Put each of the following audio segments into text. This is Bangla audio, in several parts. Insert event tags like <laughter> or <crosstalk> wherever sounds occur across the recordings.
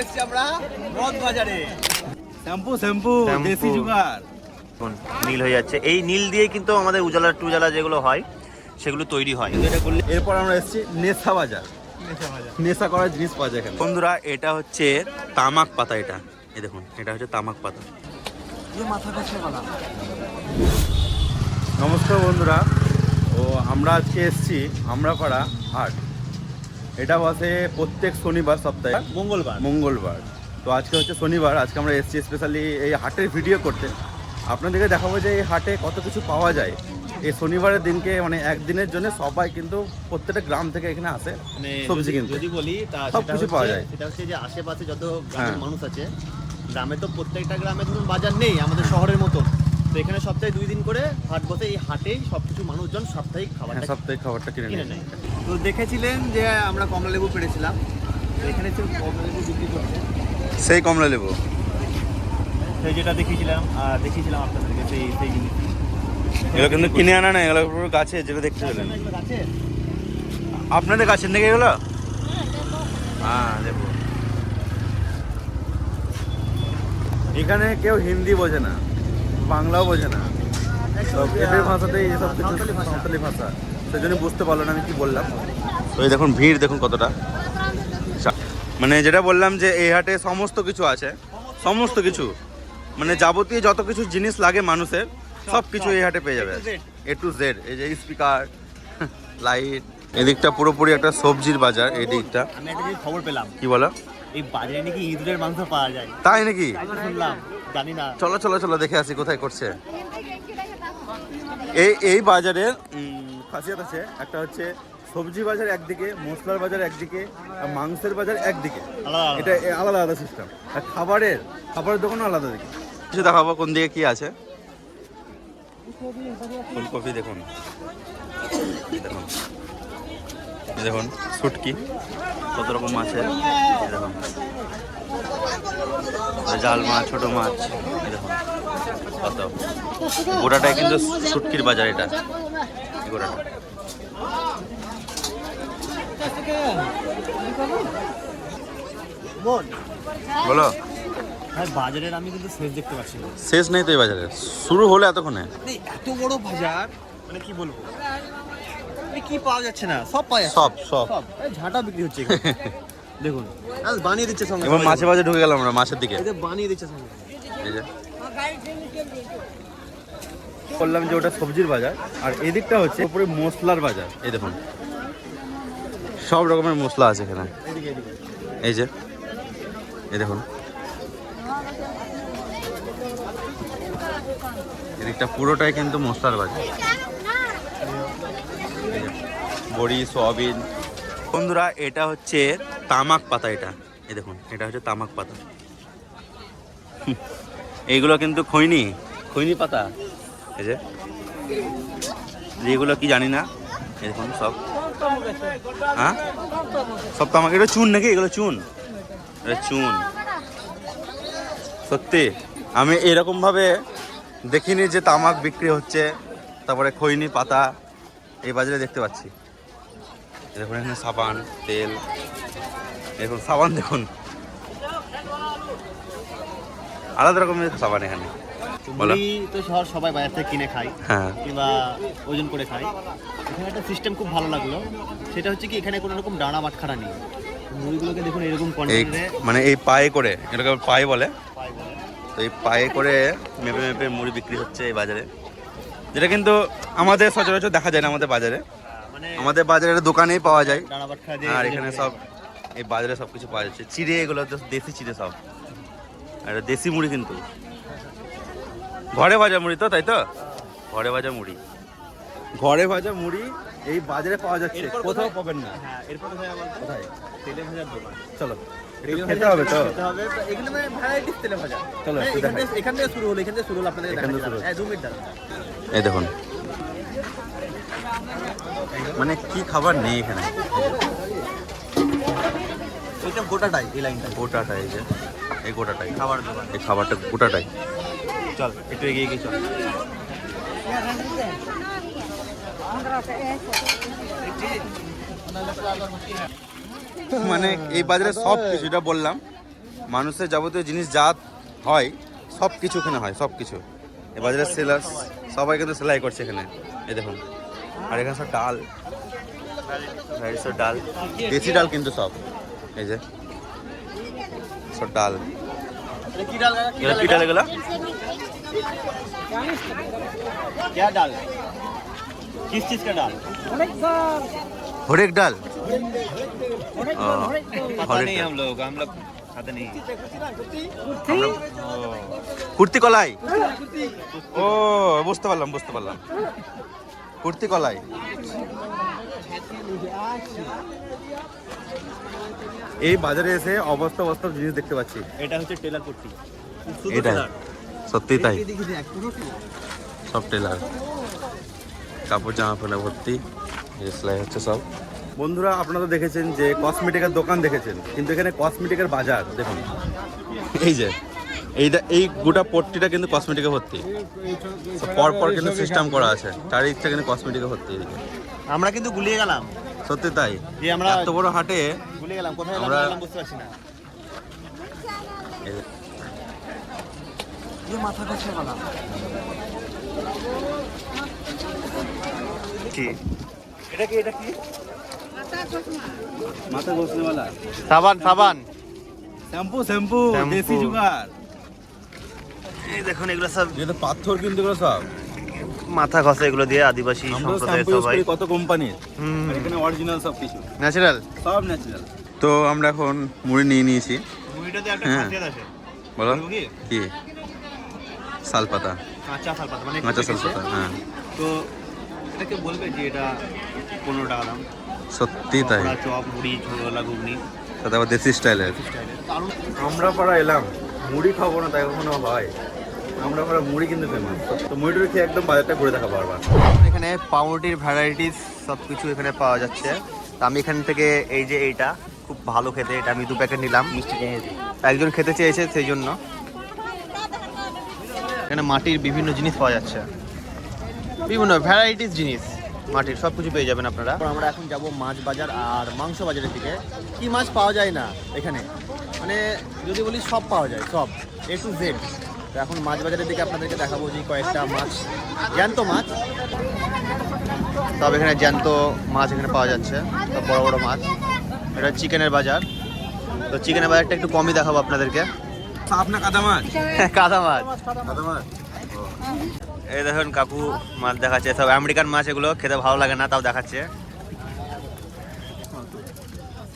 এসেছি আমরা মদ বাজারে শ্যাম্পু শ্যাম্পু। দেশি জুগার। নীল হয়ে যাচ্ছে। এই নীল দিয়ে কিন্তু আমাদের উজালা টুজালা যেগুলো হয় সেগুলো তৈরি হয়। এটা করলে এরপর আমরা এসেছি নেশা বাজার। নেশা করার জিনিস পাওয়া যায় বন্ধুরা এটা হচ্ছে তামাক পাতা এটা। এই দেখুন এটা হচ্ছে তামাক পাতা। নমস্কার বন্ধুরা। ও আমরা আজকে এসেছি আমরাপাড়া হাট। এটা বসে প্রত্যেক শনিবার সপ্তাহে মঙ্গলবার মঙ্গলবার তো আজকে হচ্ছে শনিবার আজকে আমরা এসেছি স্পেশালি এই হাটের ভিডিও করতে আপনাদেরকে দেখাবো যে এই হাটে কত কিছু পাওয়া যায় এই শনিবারের দিনকে মানে একদিনের জন্য সবাই কিন্তু প্রত্যেকটা গ্রাম থেকে এখানে আসে মানে সবজি কিনতে। যদি বলি তা সব কিছু পাওয়া যায়। সেটা হচ্ছে যে আশেপাশে যত গ্রামের হ্যাঁ। মানুষ আছে গ্রামে তো প্রত্যেকটা গ্রামে ধরুন বাজার নেই আমাদের শহরের মতো এখানে সপ্তাহে দুই দিন করে হাট বসে এই হাটেই সবকিছু মানুষজন সাপ্তাহিক হ্যাঁ খাবারটা সপ্তাহে খাবারটা কিনে কিনে নেয়। নেয়। তো দেখেছিলেন যে আমরা কমলা লেবু পেরেছিলাম। এখানে কমলা লেবু বিক্রি করছে। সেই কমলা লেবু? সেই যেটা দেখিয়েছিলাম দেখিয়েছিলাম আপনাদেরকে সেই সেই জিনিস। এগুলো কিন্তু কিনে আনা না এগুলো পুরো গাছে যেটা দেখতে পেলেন। আপনাদের গাছের নাকি এগুলো? হ্যাঁ লেবু এখানে কেউ হিন্দি বোঝে না। বাংলাও বোঝে না। সব এদের ভাষাতেই এসব কিছু সাঁওতালি ভাষা। সেই জন্য বুঝতে পারল না আমি কি বললাম। তো এই দেখুন ভিড় দেখুন কতটা। মানে যেটা বললাম যে এই হাটে সমস্ত কিছু আছে। সমস্ত কিছু। মানে যাবতীয় যত কিছু জিনিস লাগে মানুষের সব কিছু এই হাটে পেয়ে যাবে। এ টু জেড এই যে স্পিকার <laughs> লাইট এদিকটা পুরোপুরি একটা সবজির বাজার এই দিকটা। আমি একটা খবর পেলাম। কি বলো? এই বাজারে নাকি ইঁদুরের মাংস পাওয়া যায়। তাই নাকি? শুনলাম। চলো চলো চলো দেখে আসি কোথায় করছে। এই এই বাজারের উম, খাসিয়াত আছে। একটা হচ্ছে সবজি বাজার একদিকে মশলার বাজার একদিকে আর মাংসের বাজার একদিকে। এটা এ- আলাদা আলাদা সিস্টেম আর খাবারের খাবারের দোকানও আলাদা দিকে। কিছু দেখাবো কোন দিকে কি আছে? ফুলকপি দেখুন। দেখুন। দেখুন শুটকি। কত রকম মাছের এই দেখুন। জাল মাছ ছোট মাছ দেখুন কত। গোটাটাই কিন্তু শুটকির বাজার এটা গোটাটা। বলো। বাজারের আমি কিন্তু শেষ দেখতে পাচ্ছি শেষ নেই তো এই বাজারে। শুরু হলো এতক্ষণে। এত বড় বাজার? মানে কি বলব? মানে কি পাওয়া যাচ্ছে না? সব পাওয়া সব সব। ঝাঁটা বিক্রি হচ্ছে। <laughs> দেখুন। বানিয়ে দিচ্ছে সঙ্গে এবার সঙ্গে। মাছে ঢুকে গেলাম আমরা মাছের দিকে। এই যে বানিয়ে দিচ্ছে সঙ্গে। এই যে। বললাম যে ওটা সবজির বাজার আর এদিকটা হচ্ছে উপরে মশলার বাজার। এই দেখুন। সব রকমের মশলা আছে এখানে। এই যে। এই দেখুন। এদিকটা পুরোটাই কিন্তু মশলার বাজার। এই যে, বড়ি সয়াবিন। বন্ধুরা এটা হচ্ছে তামাক পাতা এটা। এই দেখুন, এটা হচ্ছে তামাক পাতা। এইগুলো কিন্তু খৈনি। খৈনি পাতা। এই যে। যেগুলো কি জানি না। এই দেখুন, সব। হ্যাঁ? সব তামাক। এটা চুন নাকি? এগুলো চুন? এটা চুন। সত্যি, আমি এরকম ভাবে দেখিনি যে তামাক বিক্রি হচ্ছে, তারপরে খৈনি পাতা, এই বাজারে দেখতে পাচ্ছি। দেখুন, এখানে সাবান, তেল। দেখুন সাবান দেখুন। আলাদা রকমের সাবান এখানে। মুড়ি তো শহর সবাই বাজার থেকে কিনে খায়। হ্যাঁ। কিংবা ওজন করে খায়। এখানে একটা সিস্টেম খুব ভালো লাগল। সেটা হচ্ছে কি এখানে কোনো রকম ডানা বাটখারা নেই। মুড়িগুলোকে দেখুন এরকম কন্টেনারে মানে এই পায়ে করে এটাকে পায়ে বলে। তো এই পায়ে করে মেপে মেপে মুড়ি বিক্রি হচ্ছে এই বাজারে। যেটা কিন্তু আমাদের সচরাচর দেখা যায় না আমাদের বাজারে। মানে আমাদের বাজারের দোকানেই পাওয়া যায়। আর এখানে সব এই বাজারে সব কিছু পাওয়া যাচ্ছে। চিড়ে এগুলো দেশি চিড়ে সব। আর এটা দেশি মুড়ি কিন্তু। ঘরে ভাজা মুড়ি তো তাই তো? ঘরে ভাজা মুড়ি। ঘরে ভাজা মুড়ি এই বাজারে পাওয়া যাচ্ছে। কোথাও পাবেন না। হ্যাঁ এরপর কোথায় তেলে ভাজার দোকান। চলো খেতে হবে তো? এগুলো মানে ভ্যারাইটিস তেলে ভাজা। চলো, হ্যাঁ, এখান থেকে শুরু হলো এখান থেকে শুরু হলো আপনাদের। হ্যাঁ দু মিনিট এই দেখুন। মানে কি খাবার নেই এখানে? এটা গোটাটাই এই লাইনটা গোটাটা এই যে এই গোটাটাই। খাবার দোকান এই খাবারটা গোটাটাই। চল একটু এগিয়ে গিয়ে চল। মানে এই বাজারে সব কিছু এটা বললাম মানুষের যাবতীয় জিনিস যা হয় সব কিছু এখানে হয় সব কিছু। এ বাজারে সেলার সবাই কিন্তু সেলাই করছে এখানে। এই দেখুন আর এখানে সব ডাল। ডাল। দেশি ডাল কিন্তু সব। এই যে সব ডাল কি ডাল এগুলো কি ডাল এগুলো क्या डाल किस चीज का डाल হরেক ডাল ও, पता হরেক नहीं ডাল। हम लोग हम लोग पता नहीं কুর্তি কলাই ও বুঝতে পারলাম বুঝতে পারলাম কুর্তি কলাই এই বাজারে এসে অবস্থা অবস্থা জিনিস দেখতে পাচ্ছি। এটা হচ্ছে টেলার পট্টি এটা সত্যি তাই। সব টেলার। কাপড় জামা প্যান্ট ভর্তি সেলাই হচ্ছে সব। বন্ধুরা আপনারা দেখেছেন যে কসমেটিকের দোকান দেখেছেন কিন্তু এখানে কসমেটিকের বাজার দেখুন। এই যে এইটা এই গোটা পট্টিটা কিন্তু কসমেটিকে ভর্তি। তো পর পর কিন্তু সিস্টেম করা আছে চারিদিকটা কিন্তু কসমেটিকে ভর্তি। আমরা কিন্তু গুলিয়ে গেলাম। সত্যি তাই। আমরা এত বড় হাটে গুলিয়ে গেলাম কোথায় আমরা- বুঝতে পারছি না। এই যে- কি? এটা কি এটা কি? মাথা ঘষনেওয়ালা সাবান সাবান। শ্যাম্পু শ্যাম্পু দেশি জুগার এই দেখুন এগুলো সব এটা পাথর কিন্তু এগুলো সব। মাথা ঘষে এগুলো দিয়ে আদিবাসী সম্প্রদায়ের সবাই কত কোম্পানির হুম। এখানে অরিজিনাল সব কিছু। ন্যাচারাল সব ন্যাচারাল তো আমরা এখন মুড়ি নিয়ে নিয়েছি। মুভিটাতে একটা হ্যাঁ। খাসিয়াত আছে। বলো। কি? কি? শালপাতা কাঁচা শাল পাতা মানে কাঁচা। শালপাতা হ্যাঁ। তো এটাকে বলবে যে এটা পনেরো টাকা দাম সত্যি তাই। চপ মুড়ি ঝোলা ঘুগনি। সাথে আবার দেশি স্টাইলের আমরা পাড়া এলাম। মুড়ি খাব না তাই কখনো হয়। আমরা পাড়া মুড়ি কিন্তু ফেমাস তো মুড়িটা খেয়ে একদম বাজারটা ঘুরে দেখা বারবার এখানে পাউরুটির ভ্যারাইটিস সব কিছু এখানে পাওয়া যাচ্ছে। তো আমি এখান থেকে এই যে এইটা খুব ভালো খেতে এটা আমি দু প্যাকেট নিলাম। মিষ্টি একজন খেতে চেয়েছে সেই জন্য। এখানে মাটির বিভিন্ন জিনিস পাওয়া যাচ্ছে। বিভিন্ন ভ্যারাইটিস জিনিস মাটির সব কিছু পেয়ে যাবেন আপনারা। আমরা এখন যাব মাছ বাজার আর মাংস বাজারের দিকে। কি মাছ পাওয়া যায় না এখানে? মানে যদি বলি সব পাওয়া যায় সব এ টু জেড তো এখন মাছ বাজারের দিকে আপনাদেরকে দেখাবো যে কয়েকটা মাছ। জ্যান্ত মাছ। তবে এখানে জ্যান্ত মাছ এখানে পাওয়া যাচ্ছে সব বড় বড় মাছ। এটা চিকেনের বাজার। তো চিকেনের বাজারটা একটু কমই দেখাবো আপনাদেরকে। আপনার কাদা মাছ? <laughs> কাদা মাছ। কাদা মাছ? এই দেখুন কাকু মাছ দেখাচ্ছে। সব আমেরিকান মাছ এগুলো খেতে ভালো লাগে না তাও দেখাচ্ছে।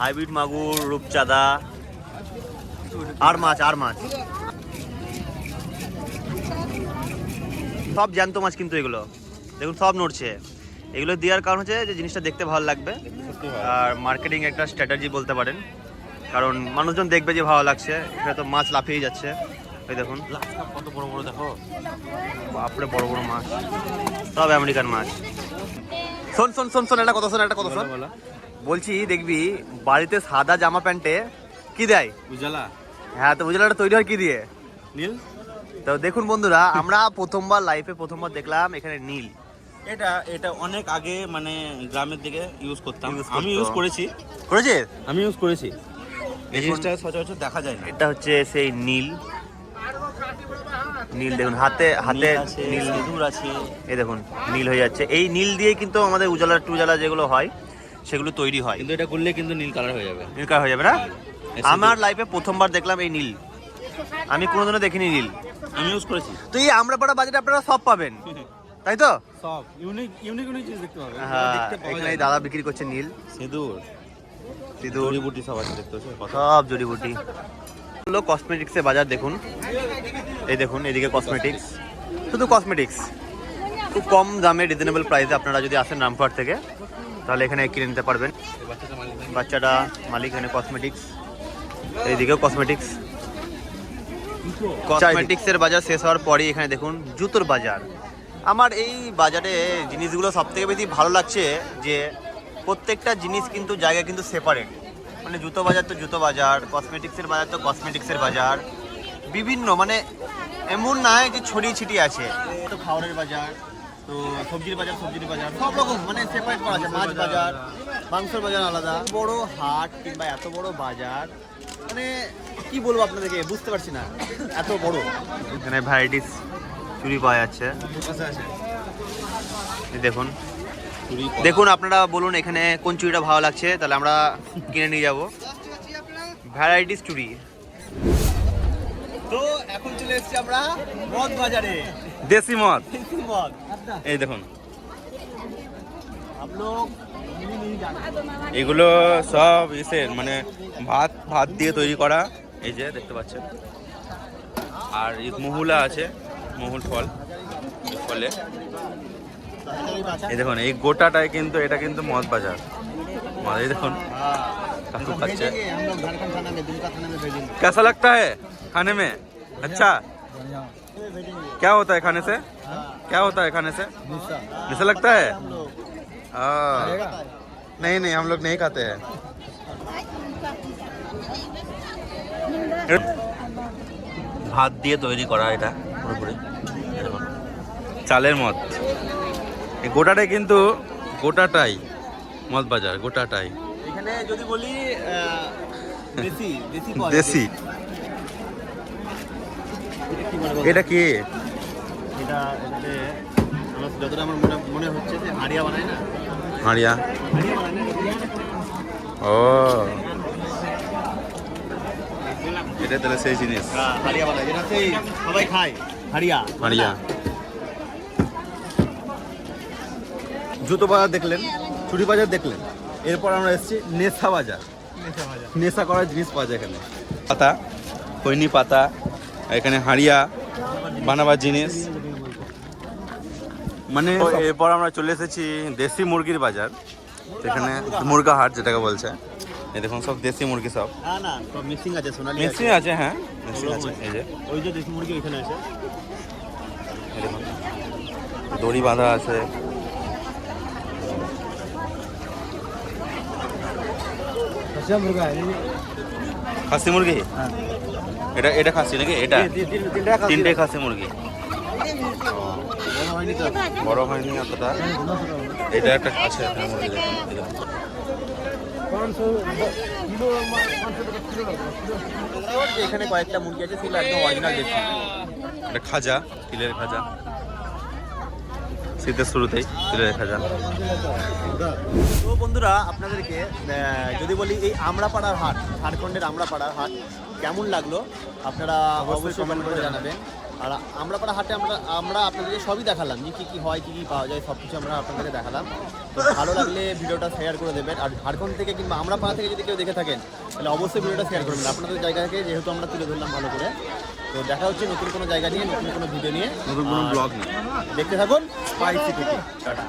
হাইব্রিড মাগুর রূপচাঁদা। আর মাছ আর মাছ। সব জ্যান্ত মাছ কিন্তু এগুলো। দেখুন সব নড়ছে। এগুলো দেওয়ার কারণ হচ্ছে যে জিনিসটা দেখতে ভালো লাগবে। আর মার্কেটিং একটা স্ট্র্যাটাজি বলতে পারেন। কারণ মানুষজন দেখবে যে ভালো লাগছে। এখানে তো মাছ লাফিয়ে যাচ্ছে। এই দেখুন। কত বড় বড় দেখো বাপরে বড় বড় মাছ। সব আমেরিকান মাছ। শোন শোন শোন শোন একটা কথা শোন একটা কথা শোন। বলছি দেখবি বাড়িতে সাদা জামা প্যান্টে কি দেয়? উজালা। হ্যাঁ তো উজলাটা তৈরি হয় কি দিয়ে? নীল? তো দেখুন বন্ধুরা আমরা প্রথমবার লাইফে প্রথমবার দেখলাম এখানে নীল। এটা এটা অনেক আগে মানে গ্রামের দিকে ইউজ করতাম। আমি ইউজ করেছি। করেছে? আমি ইউজ করেছি। এই জিনিসটা সচরাচর দেখা যায় না। এটা হচ্ছে সেই নীল। নীল দেখুন হাতে হাতে নীল। সিঁদুর আছে। এই দেখুন নীল হয়ে যাচ্ছে। এই নীল দিয়ে কিন্তু আমাদের উজালা টুজালা যেগুলো হয় সেগুলো তৈরি হয়। কিন্তু এটা করলে কিন্তু নীল কালার হয়ে যাবে। নীল কালার হয়ে যাবে না? আমার লাইফে প্রথমবার দেখলাম এই নীল। আমি কোনোদিনও দেখিনি নীল। আমি ইউজ করেছি। তো এই আমরা পাড়া বাজারে আপনারা সব পাবেন। <laughs> তাই তো? সব। ইউনিক ইউনিক ইউনিক জিনিস দেখতে পাবে হ্যাঁ এখানে দাদা বিক্রি করছে নীল। সিঁদুর। সিঁদুর। জড়িবুটি সব আছে দেখতে সব জড়িবুটি। হলো কসমেটিক্সের বাজার দেখুন। এই দেখুন এদিকে কসমেটিক্স শুধু কসমেটিক্স খুব কম দামে রিজনেবল প্রাইসে আপনারা যদি আসেন রামপুরহাট থেকে তাহলে এখানে কিনে নিতে পারবেন। বাচ্চাটা মালিক। এখানে কসমেটিক্স এইদিকেও কসমেটিক্স কসমেটিক্সের বাজার শেষ হওয়ার পরেই এখানে দেখুন, জুতোর বাজার। আমার এই বাজারে জিনিসগুলো সব থেকে বেশি ভালো লাগছে যে প্রত্যেকটা জিনিস কিন্তু জায়গা কিন্তু সেপারেট মানে জুতো বাজার তো জুতো বাজার কসমেটিক্সের বাজার তো কসমেটিক্সের বাজার। বিভিন্ন মানে এমন নয় যে ছড়িয়ে ছিটিয়ে আছে। তো খাওয়ারের বাজার, তো সবজির বাজার সবজির বাজার, সব রকম মানে সেপারেট করা আছে। মাছ বাজার, মাংসের বাজার আলাদা। বড় হাট কিংবা এত বড় বাজার মানে কি বলব আপনাদেরকে? বুঝতে পারছি না। এত বড়। এখানে ভ্যারাইটিস চুরি পাওয়া যাচ্ছে। দেখুন। দেখুন আপনারা বলুন এখানে কোন চুড়িটা ভালো লাগছে তাহলে আমরা কিনে নিয়ে যাব। ভ্যারাইটিস চুড়ি তো এখন চলে এসেছি আমরা মদ। বাজারে দেশি মদ। এই দেখুন। আপলোক এগুলো সব ইসের মানে ভাত ভাত দিয়ে তৈরি করা এই যে দেখতে পাচ্ছেন আর এই মহুলা আছে মহুল ফল ফলে এই দেখুন এই গোটাটাই কিন্তু এটা কিন্তু মদ বাজার মদ এই দেখুন কাকু খাচ্ছে हम लोग झारखंड थाना में दुमका थाना में भेजेंगे कैसा लगता है खाने में अच्छा क्या होता है खाने से क्या होता है खाने से ऐसा लगता है हाँ। नहीं नहीं हम लोग नहीं खाते हैं ভাত দিয়ে তৈরি করা এটা পুরোপুরি এই দেখুন। চালের মদ এই গোটাটাই কিন্তু গোটাটাই মদ বাজার গোটাটাই এখানে যদি বলি আহ, দেশি দেশি পাওয়া যায়। দেশি কি মনে করো? এটা কি এটা এটাতে আমার যতটা আমার মনে মনে হচ্ছে যে হাড়িয়া বানায় না হাড়িয়া। ও। এটা তাহলে সেই জিনিস। হ্যাঁ, হাড়িয়া বানায়। যেটা সেই সবাই খায় হাড়িয়া। হাড়িয়া। জুতো বাজার দেখলেন চুড়ি বাজার দেখলেন। এরপর আমরা এসেছি নেশা বাজার। নেশা করার জিনিস পাওয়া যায় এখানে। পাতা খৈনি পাতা এখানে হাড়িয়া বানাবার জিনিস। মানে এরপর আমরা চলে এসেছি দেশি মুরগির বাজার এখানে মুরগা হাট যেটাকে বলছে। এই দেখুন সব দেশি মুরগি সব। না না সব মিক্সিং আছে সোনালি মিক্সিং আছে হ্যাঁ মিক্সিং আছে এই যে। ওই যে দেশি মুরগি ওইখানে আছে। দড়ি বাঁধা আছে। খাসি মুরগি এটা এটা খাসি নাকি? এটা? তিনটে খাসি মুরগি। বড় হয়নি অতটা এটা একটা আছে। এখানে কয়েকটা মুরগি আছে সেগুলো একদম অরিজিনাল দেশি। এটা খাজা তিলের খাজা। শীতের শুরুতেই তিলের খাজা। তো বন্ধুরা আপনাদেরকে যদি বলি এই আমড়াপাড়ার হাট ঝাড়খণ্ডের আমড়াপাড়ার হাট কেমন লাগল? আপনারা অবশ্যই কমেন্ট করে জানাবেন। আর আমড়াপাড়া হাটে আমরা আমরা আপনাদেরকে সবই দেখালাম যে কী কী হয় কী কী পাওয়া যায় সব কিছু আমরা আপনাদেরকে দেখালাম। তো ভালো লাগলে ভিডিওটা শেয়ার করে দেবেন। আর ঝাড়খণ্ড থেকে কিংবা আমড়াপাড়া থেকে যদি কেউ দেখে থাকেন তাহলে অবশ্যই ভিডিওটা শেয়ার করবেন। আপনাদের জায়গাকে যেহেতু আমরা তুলে ধরলাম ভালো করে তো দেখা হচ্ছে নতুন কোনো জায়গা নিয়ে নতুন কোনো ভিডিও নিয়ে। নতুন কোনো ব্লগ নেই দেখতে থাকুন স্পাইসি থেকে টাটা।